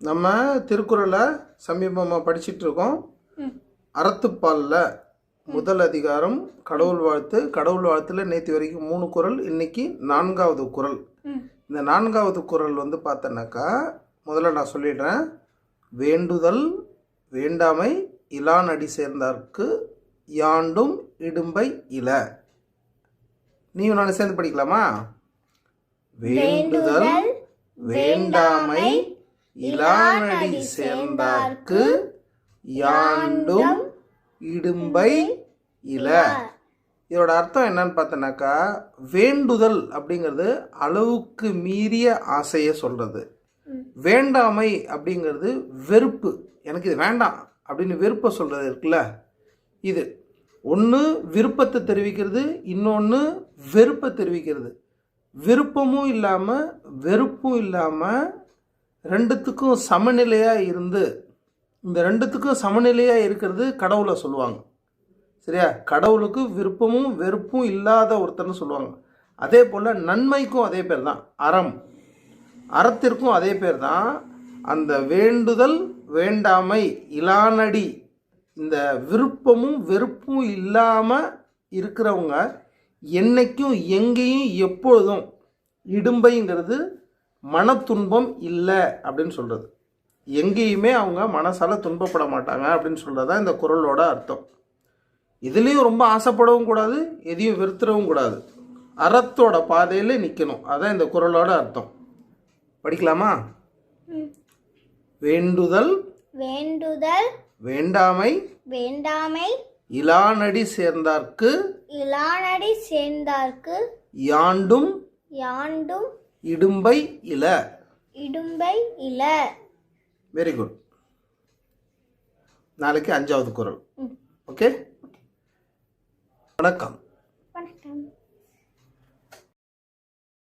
நம்ம திருக்குறளை சமீபமாக படிச்சிட்டு இருக்கோம். அறத்துப்பாலில். முதல் அதிகாரம் கடவுள் வாழ்த்து. கடவுள் வாழ்த்துல நேற்று வரைக்கும் மூணு குறள் இன்னைக்கு நான்காவது குறள். ம். இந்த நான்காவது குறள் வந்து பார்த்தோன்னாக்கா முதல்ல நான் சொல்லிடுறேன். வேண்டுதல் வேண்டாமை இலானடி சேர்ந்தார்க்கு யாண்டும் இடும்பை இல. நீயும் நான் சேர்ந்து படிக்கலாமா? வேண்டுதல் வேண்டாமை இலானடி சேர்ந்தார்க்கு யாண்டும் இடும்பை இல. இதோட அர்த்தம் என்னன்னு பார்த்தோன்னாக்கா வேண்டுதல் அப்படிங்கிறது அளவுக்கு மீறிய ஆசையை சொல்றது. ம். வேண்டாமை அப்படிங்கிறது வெறுப்பு. எனக்கு இது வேண்டாம் அப்படின்னு வெறுப்பை சொல்றது இருக்குல்ல? இது. ஒன்று விருப்பத்தை தெரிவிக்கிறது இன்னொன்று வெறுப்பை தெரிவிக்கிறது. விருப்பமும் இல்லாமல் வெறுப்பும் இல்லாமல் ரெண்டுத்துக்கும் சமநிலையாக இருந்து இந்த ரெண்டுத்துக்கும் சமநிலையாக இருக்கிறது கடவுளை சொல்லுவாங்க. சரியா? கடவுளுக்கு விருப்பமும் வெறுப்பும் இல்லாத ஒருத்தர்னு சொல்லுவாங்க. அதே போல் நன்மைக்கும் அதே பேர் தான். அறம். அறத்திற்கும் அதே பேர் தான். அந்த வேண்டுதல் வேண்டாமை இலானடி இந்த விருப்பமும் வெறுப்பும் இல்லாமல் இருக்கிறவங்க என்னைக்கும் எங்கேயும் எப்பொழுதும் இடும்பைங்கிறது மனத்துன்பம் இல்லை அப்படின்னு சொல்கிறது எங்கேயுமே அவங்க மனசால் துன்பப்பட மாட்டாங்க அப்படின்னு சொல்கிறது தான் இந்த குறளோட அர்த்தம். இதுலேயும் ரொம்ப ஆசைப்படவும் கூடாது எதையும் வெறுத்துடவும் கூடாது. அறத்தோட பாதையில் நிற்கணும் அதான் இந்த குறளோட அர்த்தம். படிக்கலாமா. வேண்டுதல் வேண்டுதல் வேண்டாமை வேண்டாமை இலானடி சேர்ந்தார்க்கு இலானடி சேர்ந்தார்க்கு யாண்டும் யாண்டும் இடும்பை இல. இடும்பை இல. வெரி குட் நாளைக்கு அஞ்சாவது ம். ஓகே வணக்கம்.